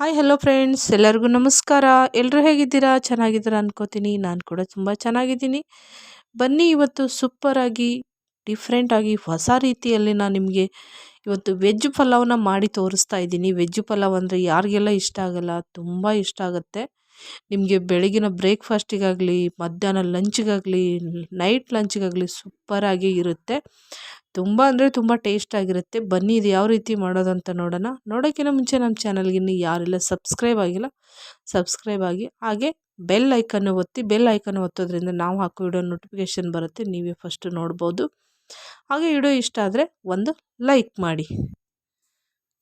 Hi hello friends ಎಲ್ಲರಿಗೂ ನಮಸ್ಕಾರ. ಎಲ್ಲರೂ ಹೇಗಿದ್ದೀರಾ? ಚೆನ್ನಾಗಿದ್ದೀರಾ ಅನ್ಕೋತೀನಿ. ನಾನು ಕೂಡ ತುಂಬ ಚೆನ್ನಾಗಿದ್ದೀನಿ. ಬನ್ನಿ ಇವತ್ತು ಸೂಪರಾಗಿ ಡಿಫ್ರೆಂಟಾಗಿ ಹೊಸ ರೀತಿಯಲ್ಲಿ ನಾನು ನಿಮಗೆ ಇವತ್ತು ವೆಜ್ ಪಲಾವ್ನ ಮಾಡಿ ತೋರಿಸ್ತಾ ಇದ್ದೀನಿ. ವೆಜ್ ಪಲಾವ್ ಅಂದರೆ ಯಾರಿಗೆಲ್ಲ ಇಷ್ಟ ಆಗಲ್ಲ, ತುಂಬ ಇಷ್ಟ ಆಗುತ್ತೆ. ನಿಮಗೆ ಬೆಳಗಿನ ಬ್ರೇಕ್ಫಾಸ್ಟಿಗಾಗಲಿ, ಮಧ್ಯಾಹ್ನ ಲಂಚ್ಗಾಗಲಿ, ನೈಟ್ ಲಂಚ್ಗಾಗಲಿ ಸೂಪರಾಗಿ ಇರುತ್ತೆ. ತುಂಬ ಅಂದರೆ ತುಂಬ ಟೇಸ್ಟಾಗಿರುತ್ತೆ ಬನ್ನಿ ಇದು ಯಾವ ರೀತಿ ಮಾಡೋದಂತ ನೋಡೋಣ. ನೋಡೋಕ್ಕಿಂತ ಮುಂಚೆ ನಮ್ಮ ಚಾನಲ್ಗೆ ಇನ್ನು ಯಾರೆಲ್ಲ ಸಬ್ಸ್ಕ್ರೈಬ್ ಆಗಿಲ್ಲ ಸಬ್ಸ್ಕ್ರೈಬ್ ಆಗಿ, ಹಾಗೆ ಬೆಲ್ ಐಕನ್ ಒತ್ತಿ ಬೆಲ್ ಐಕನ್ ಒತ್ತೋದ್ರಿಂದ ನಾವು ಹಾಕೋ ವಿಡಿಯೋ ನೋಟಿಫಿಕೇಷನ್ ಬರುತ್ತೆ. ನೀವೇ ಫಸ್ಟ್ ನೋಡ್ಬೋದು. ಹಾಗೆ ವಿಡಿಯೋ ಇಷ್ಟ ಆದರೆ ಒಂದು ಲೈಕ್ ಮಾಡಿ.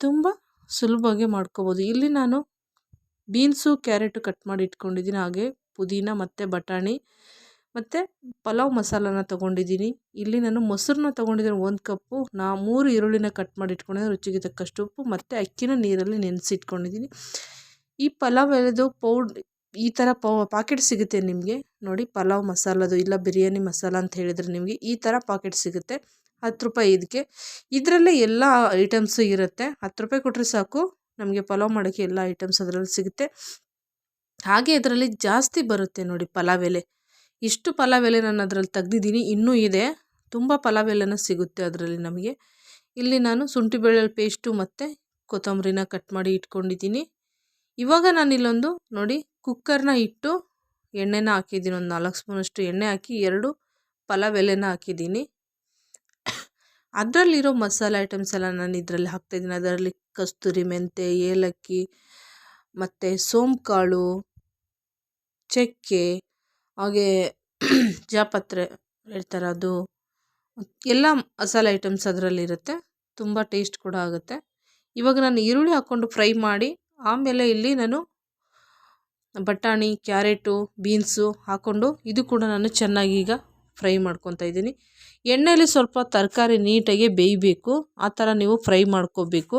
ತುಂಬ ಸುಲಭವಾಗಿ ಮಾಡ್ಕೋಬೋದು. ಇಲ್ಲಿ ನಾನು ಬೀನ್ಸು, ಕ್ಯಾರೆಟು ಕಟ್ ಮಾಡಿ ಇಟ್ಕೊಂಡಿದ್ದೀನಿ. ಹಾಗೆ ಪುದೀನ ಮತ್ತು ಬಟಾಣಿ ಮತ್ತು ಪಲಾವ್ ಮಸಾಲಾನ ತೊಗೊಂಡಿದ್ದೀನಿ. ಇಲ್ಲಿ ನಾನು ಮೊಸರನ್ನ ತೊಗೊಂಡಿದ್ದೀನಿ ಒಂದು ಕಪ್ಪು. ನಾ ಮೂರು ಈರುಳ್ಳಿನ ಕಟ್ ಮಾಡಿ ಇಟ್ಕೊಂಡಿದ್ದೀನಿ. ರುಚಿಗೆ ತಕ್ಕಷ್ಟು ಉಪ್ಪು ಮತ್ತು ಅಕ್ಕಿನ ನೀರಲ್ಲಿ ನೆನೆಸಿಟ್ಕೊಂಡಿದ್ದೀನಿ. ಈ ಪಲಾವ್ ಎಲ್ಲದು ಪೌಡ್ ಈ ಥರ ಪೌ ಪಾಕೆಟ್ ಸಿಗುತ್ತೆ ನಿಮಗೆ. ನೋಡಿ ಪಲಾವ್ ಮಸಾಲದು ಇಲ್ಲ ಬಿರಿಯಾನಿ ಮಸಾಲ ಅಂತ ಹೇಳಿದರೆ ನಿಮಗೆ ಈ ಥರ ಪಾಕೆಟ್ ಸಿಗುತ್ತೆ. ಹತ್ತು ರೂಪಾಯಿ ಇದಕ್ಕೆ. ಇದರಲ್ಲೇ ಎಲ್ಲ ಐಟಮ್ಸು ಇರುತ್ತೆ. ಹತ್ತು ರೂಪಾಯಿ ಕೊಟ್ಟರೆ ಸಾಕು. ನಮಗೆ ಪಲಾವ್ ಮಾಡೋಕ್ಕೆ ಎಲ್ಲ ಐಟಮ್ಸ್ ಅದರಲ್ಲಿ ಸಿಗುತ್ತೆ. ಹಾಗೆ ಇದರಲ್ಲಿ ಜಾಸ್ತಿ ಬರುತ್ತೆ ನೋಡಿ ಪಲಾವ್ ಎಲೆ. ಇಷ್ಟು ಪಲಾವ್ ಎಲೆ ನಾನು ಅದರಲ್ಲಿ ತೆಗ್ದಿದ್ದೀನಿ, ಇನ್ನೂ ಇದೆ. ತುಂಬ ಪಲಾವ್ ಎಲೆನ ಸಿಗುತ್ತೆ ಅದರಲ್ಲಿ ನಮಗೆ. ಇಲ್ಲಿ ನಾನು ಶುಂಠಿ ಬೆಳ್ಳುಳ್ಳಿ ಪೇಸ್ಟು ಮತ್ತು ಕೊತ್ತಂಬರಿನ ಕಟ್ ಮಾಡಿ ಇಟ್ಕೊಂಡಿದ್ದೀನಿ. ಇವಾಗ ನಾನು ಇಲ್ಲೊಂದು ನೋಡಿ ಕುಕ್ಕರ್ನ ಇಟ್ಟು ಎಣ್ಣೆನ ಹಾಕಿದ್ದೀನಿ, ಒಂದು ನಾಲ್ಕು ಸ್ಪೂನಷ್ಟು ಎಣ್ಣೆ ಹಾಕಿ ಎರಡು ಪಲಾವ್ ಎಲೆನ ಹಾಕಿದ್ದೀನಿ. ಅದರಲ್ಲಿರೋ ಮಸಾಲೆ ಐಟಮ್ಸ್ ಎಲ್ಲ ನಾನು ಇದರಲ್ಲಿ ಹಾಕ್ತಾಯಿದ್ದೀನಿ ಅದರಲ್ಲಿ ಕಸ್ತೂರಿ ಮೆಂತೆ, ಏಲಕ್ಕಿ, ಮತ್ತು ಸೋಂಪು ಕಾಳು ಚಕ್ಕೆ, ಹಾಗೆ ಜಾಪತ್ರೆ ಹೇಳ್ತಾರೆ ಅದು. ಎಲ್ಲ ಮಸಾಲೆ ಐಟಮ್ಸ್ ಅದರಲ್ಲಿರುತ್ತೆ. ತುಂಬ ಟೇಸ್ಟ್ ಕೂಡ ಆಗುತ್ತೆ. ಇವಾಗ ನಾನು ಈರುಳ್ಳಿ ಹಾಕ್ಕೊಂಡು ಫ್ರೈ ಮಾಡಿ, ಆಮೇಲೆ ಇಲ್ಲಿ ನಾನು ಬಟಾಣಿ, ಕ್ಯಾರೆಟು, ಬೀನ್ಸು ಹಾಕ್ಕೊಂಡು ಇದು ಕೂಡ ನಾನು ಚೆನ್ನಾಗಿ ಈಗ ಫ್ರೈ ಮಾಡ್ಕೊತಾ ಇದ್ದೀನಿ. ಎಣ್ಣೆಯಲ್ಲಿ ಸ್ವಲ್ಪ ತರಕಾರಿ ನೀಟಾಗಿ ಬೇಯಬೇಕು. ಆ ಥರ ನೀವು ಫ್ರೈ ಮಾಡ್ಕೋಬೇಕು.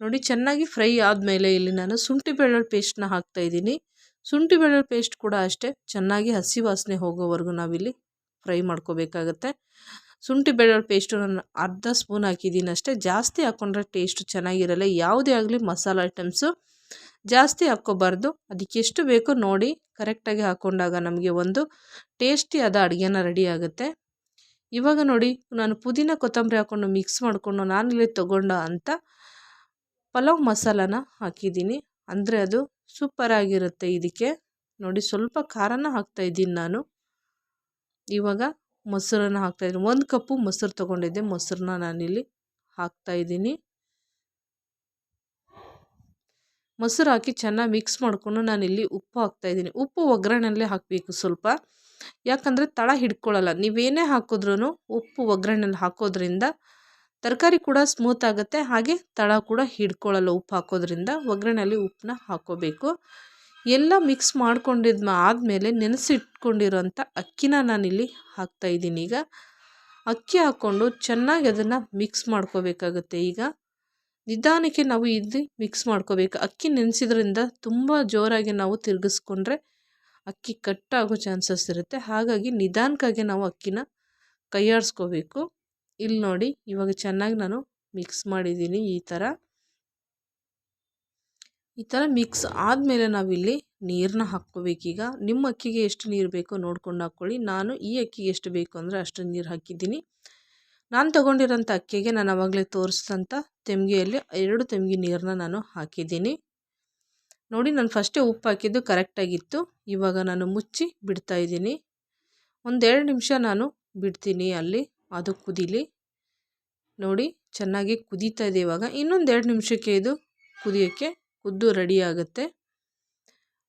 ನೋಡಿ ಚೆನ್ನಾಗಿ ಫ್ರೈ ಆದಮೇಲೆ ಇಲ್ಲಿ ನಾನು ಶುಂಠಿ ಬೆಳ್ಳುಳ್ಳಿ ಪೇಸ್ಟ್ನ ಹಾಕ್ತಾಯಿದ್ದೀನಿ ಶುಂಠಿ ಬೆಳ್ಳುಳ್ಳಿ ಪೇಸ್ಟ್ ಕೂಡ ಅಷ್ಟೇ, ಚೆನ್ನಾಗಿ ಹಸಿ ವಾಸನೆ ಹೋಗೋವರೆಗೂ ನಾವಿಲ್ಲಿ ಫ್ರೈ ಮಾಡ್ಕೋಬೇಕಾಗತ್ತೆ. ಶುಂಠಿ ಬೆಳ್ಳುಳ್ಳಿ ಪೇಸ್ಟು ನಾನು ಅರ್ಧ ಸ್ಪೂನ್ ಹಾಕಿದ್ದೀನಿ ಅಷ್ಟೇ. ಜಾಸ್ತಿ ಹಾಕ್ಕೊಂಡ್ರೆ ಟೇಸ್ಟ್ ಚೆನ್ನಾಗಿರಲ್ಲ. ಯಾವುದೇ ಆಗಲಿ ಮಸಾಲೆ ಐಟಮ್ಸು. ಜಾಸ್ತಿ ಹಾಕ್ಕೋಬಾರ್ದು. ಅದಕ್ಕೆ ಎಷ್ಟು ಬೇಕೋ ನೋಡಿ ಕರೆಕ್ಟಾಗಿ ಹಾಕ್ಕೊಂಡಾಗ ನಮಗೆ ಒಂದು ಟೇಸ್ಟಿಯಾದ ಅಡುಗೆನ ರೆಡಿ ಆಗುತ್ತೆ. ಇವಾಗ ನೋಡಿ, ನಾನು ಪುದೀನ ಕೊತ್ತಂಬರಿ ಹಾಕ್ಕೊಂಡು ಮಿಕ್ಸ್ ಮಾಡಿಕೊಂಡು ನಾನಿಲ್ಲಿ ತೊಗೊಂಡ ಅಂತ ಪಲಾವ್ ಮಸಾಲಾನ ಹಾಕಿದ್ದೀನಿ. ಅಂದರೆ ಅದು ಸೂಪರಾಗಿರುತ್ತೆ ಇದಕ್ಕೆ. ನೋಡಿ ಸ್ವಲ್ಪ ಖಾರನ ಹಾಕ್ತಾಯಿದ್ದೀನಿ ನಾನು. ಇವಾಗ ಮೊಸರನ್ನು ಹಾಕ್ತಾಯಿದ್ದೀನಿ ಒಂದು ಕಪ್ಪು ಮೊಸರು ತೊಗೊಂಡಿದ್ದೆ. ಮೊಸರನ್ನ ನಾನಿಲ್ಲಿ ಹಾಕ್ತಾಯಿದ್ದೀನಿ ಮೊಸರು ಹಾಕಿ ಚೆನ್ನಾಗಿ ಮಿಕ್ಸ್ ಮಾಡಿಕೊಂಡು ನಾನಿಲ್ಲಿ ಉಪ್ಪು ಹಾಕ್ತಾಯಿದ್ದೀನಿ ಉಪ್ಪು ಒಗ್ಗರಣೆಯಲ್ಲೇ ಹಾಕಬೇಕು ಸ್ವಲ್ಪ. ಯಾಕಂದರೆ ತಳ ಹಿಡ್ಕೊಳ್ಳಲ್ಲ ನೀವೇನೇ ಹಾಕಿದ್ರೂ ಉಪ್ಪು ಒಗ್ಗರಣೆಯಲ್ಲಿ ಹಾಕೋದ್ರಿಂದ ತರಕಾರಿ ಕೂಡ ಸ್ಮೂತ್ ಆಗುತ್ತೆ. ಹಾಗೆ ತಳ ಕೂಡ ಹಿಡ್ಕೊಳ್ಳಲ್ಲ ಉಪ್ಪು ಹಾಕೋದ್ರಿಂದ ಒಗ್ಗರಣೆಯಲ್ಲಿ ಉಪ್ಪನ್ನ ಹಾಕೋಬೇಕು. ಎಲ್ಲ ಮಿಕ್ಸ್ ಮಾಡ್ಕೊಂಡಿದ್ಮ ಆದಮೇಲೆ ನೆನೆಸಿಟ್ಕೊಂಡಿರೋಂಥ ಅಕ್ಕಿನ ನಾನಿಲ್ಲಿ ಹಾಕ್ತಾಯಿದ್ದೀನಿ ಈಗ ಅಕ್ಕಿ ಹಾಕ್ಕೊಂಡು ಚೆನ್ನಾಗಿ ಅದನ್ನು ಮಿಕ್ಸ್ ಮಾಡ್ಕೋಬೇಕಾಗುತ್ತೆ ಈಗ. ನಿಧಾನಕ್ಕೆ ನಾವು ಇಲ್ಲಿ ಮಿಕ್ಸ್ ಮಾಡ್ಕೋಬೇಕು. ಅಕ್ಕಿ ನೆನೆಸಿದ್ರಿಂದ ತುಂಬ ಜೋರಾಗಿ ನಾವು ತಿರುಗಿಸ್ಕೊಂಡ್ರೆ ಅಕ್ಕಿ ಕಟ್ ಆಗೋ ಚಾನ್ಸಸ್ ಇರುತ್ತೆ. ಹಾಗಾಗಿ ನಿಧಾನಕ್ಕಾಗಿ ನಾವು ಅಕ್ಕಿನ ಕೈಯಾಡಿಸ್ಕೋಬೇಕು. ಇಲ್ಲಿ ನೋಡಿ, ಇವಾಗ ಚೆನ್ನಾಗಿ ನಾನು ಮಿಕ್ಸ್ ಮಾಡಿದ್ದೀನಿ ಈ ಥರ ಈ ಥರ ಮಿಕ್ಸ್ ಆದಮೇಲೆ ನಾವಿಲ್ಲಿ ನೀರನ್ನ ಹಾಕ್ಕೋಬೇಕೀಗ. ನಿಮ್ಮ ಅಕ್ಕಿಗೆ ಎಷ್ಟು ನೀರು ಬೇಕೋ ನೋಡ್ಕೊಂಡು ಹಾಕ್ಕೊಳ್ಳಿ ನಾನು ಈ ಅಕ್ಕಿಗೆ ಎಷ್ಟು ಬೇಕು ಅಂದರೆ ಅಷ್ಟು ನೀರು ಹಾಕಿದ್ದೀನಿ. ನಾನು ತೊಗೊಂಡಿರೋಂಥ ಅಕ್ಕಿಗೆ ನಾನು ಆವಾಗಲೇ ತೋರಿಸಿದಂಥ ತೆಮ್ಗೆಯಲ್ಲಿ ಎರಡು ತೆಮ್ಗೆ ನೀರನ್ನ ನಾನು ಹಾಕಿದ್ದೀನಿ. ನೋಡಿ ನಾನು ಫಸ್ಟೇ ಉಪ್ಪು ಹಾಕಿದ್ದು ಕರೆಕ್ಟಾಗಿತ್ತು ಇವಾಗ ನಾನು ಮುಚ್ಚಿ ಬಿಡ್ತಾ ಇದ್ದೀನಿ. ಒಂದೆರಡು ನಿಮಿಷ ನಾನು ಬಿಡ್ತೀನಿ ಅಲ್ಲಿ, ಅದು ಕುದೀಲಿ. ನೋಡಿ ಚೆನ್ನಾಗಿ ಕುದೀತಾ ಇದೆ ಇವಾಗ. ಇನ್ನೊಂದು ಎರಡು ನಿಮಿಷಕ್ಕೆ ಇದು ಕುದಿಯೋಕ್ಕೆ ಕುದ್ದು ರೆಡಿ ಆಗುತ್ತೆ.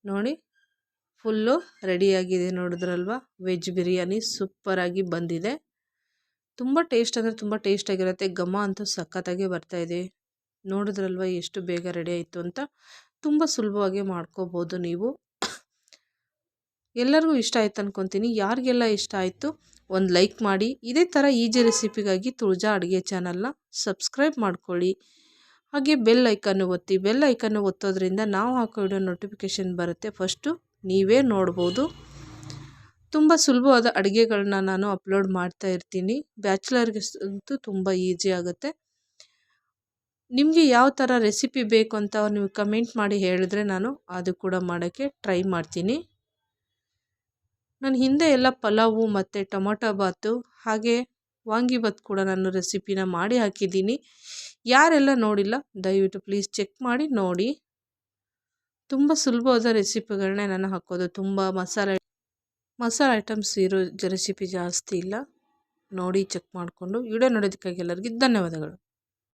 ನೋಡಿ ಫುಲ್ಲು ರೆಡಿಯಾಗಿದೆ ನೋಡಿದ್ರಲ್ವ? ವೆಜ್ ಬಿರಿಯಾನಿ ಸೂಪರಾಗಿ ಬಂದಿದೆ. ತುಂಬ ಟೇಸ್ಟ್ ಅಂದರೆ ತುಂಬ ಟೇಸ್ಟಾಗಿರುತ್ತೆ ಘಮ ಅಂತೂ ಸಖತ್ತಾಗಿ ಇದೆ. ನೋಡಿದ್ರಲ್ವ ಎಷ್ಟು ಬೇಗ ರೆಡಿ ಆಯಿತು ಅಂತ? ತುಂಬ ಸುಲಭವಾಗಿ ಮಾಡ್ಕೋಬೋದು ನೀವು. ಎಲ್ಲರಿಗೂ ಇಷ್ಟ ಆಯ್ತು ಅಂದ್ಕೊತೀನಿ ಯಾರಿಗೆಲ್ಲ ಇಷ್ಟ ಆಯಿತು ಒಂದು ಲೈಕ್ ಮಾಡಿ. ಇದೇ ಥರ ಈಜಿ ರೆಸಿಪಿಗಾಗಿ ತುಳಜಾ ಅಡುಗೆ ಚಾನಲ್ನ ಸಬ್ಸ್ಕ್ರೈಬ್ ಮಾಡ್ಕೊಳ್ಳಿ. ಹಾಗೆ ಬೆಲ್ ಐಕನ್ನು ಒತ್ತಿ. ಬೆಲ್ ಐಕನ್ನು ಒತ್ತೋದ್ರಿಂದ ನಾವು ಹಾಕೋ ವಿಡಿಯೋ ನೋಟಿಫಿಕೇಷನ್ ಬರುತ್ತೆ. ಫಸ್ಟು ನೀವೇ ನೋಡ್ಬೋದು. ತುಂಬ ಸುಲಭವಾದ ಅಡುಗೆಗಳನ್ನ ನಾನು ಅಪ್ಲೋಡ್ ಮಾಡ್ತಾ ಇರ್ತೀನಿ. ಬ್ಯಾಚುಲರ್ಗೆ ಅಂತೂ ತುಂಬ ಈಸಿ ಆಗುತ್ತೆ. ನಿಮಗೆ ಯಾವ ಥರ ರೆಸಿಪಿ ಬೇಕು ಅಂತ ನೀವು ಕಮೆಂಟ್ ಮಾಡಿ ಹೇಳಿದ್ರೆ ನಾನು ಅದು ಕೂಡ ಮಾಡೋಕ್ಕೆ ಟ್ರೈ ಮಾಡ್ತೀನಿ. ನಾನು ಹಿಂದೆ ಎಲ್ಲ ಪಲಾವು ಮತ್ತು ಟೊಮೊಟೊ ಬಾತು ಹಾಗೆ ವಾಂಗಿಬಾತ್ ಕೂಡ ನಾನು ರೆಸಿಪಿನ ಮಾಡಿ ಹಾಕಿದ್ದೀನಿ. ಯಾರೆಲ್ಲ ನೋಡಿಲ್ಲ, ದಯವಿಟ್ಟು ಪ್ಲೀಸ್ ಚೆಕ್ ಮಾಡಿ ನೋಡಿ. ತುಂಬ ಸುಲಭವಾದ ರೆಸಿಪಿಗಳನ್ನೇ ನಾನು ಹಾಕೋದು. ತುಂಬ ಮಸಾಲೆ ಮಸಾಲೆ ಐಟಮ್ಸ್ ಇರೋ ರೆಸಿಪಿ ಜಾಸ್ತಿ ಇಲ್ಲ. ನೋಡಿ ಚೆಕ್ ಮಾಡಿಕೊಂಡು. ವಿಡಿಯೋ ನೋಡೋದಕ್ಕಾಗಿ ಎಲ್ಲರಿಗೂ ಧನ್ಯವಾದಗಳು.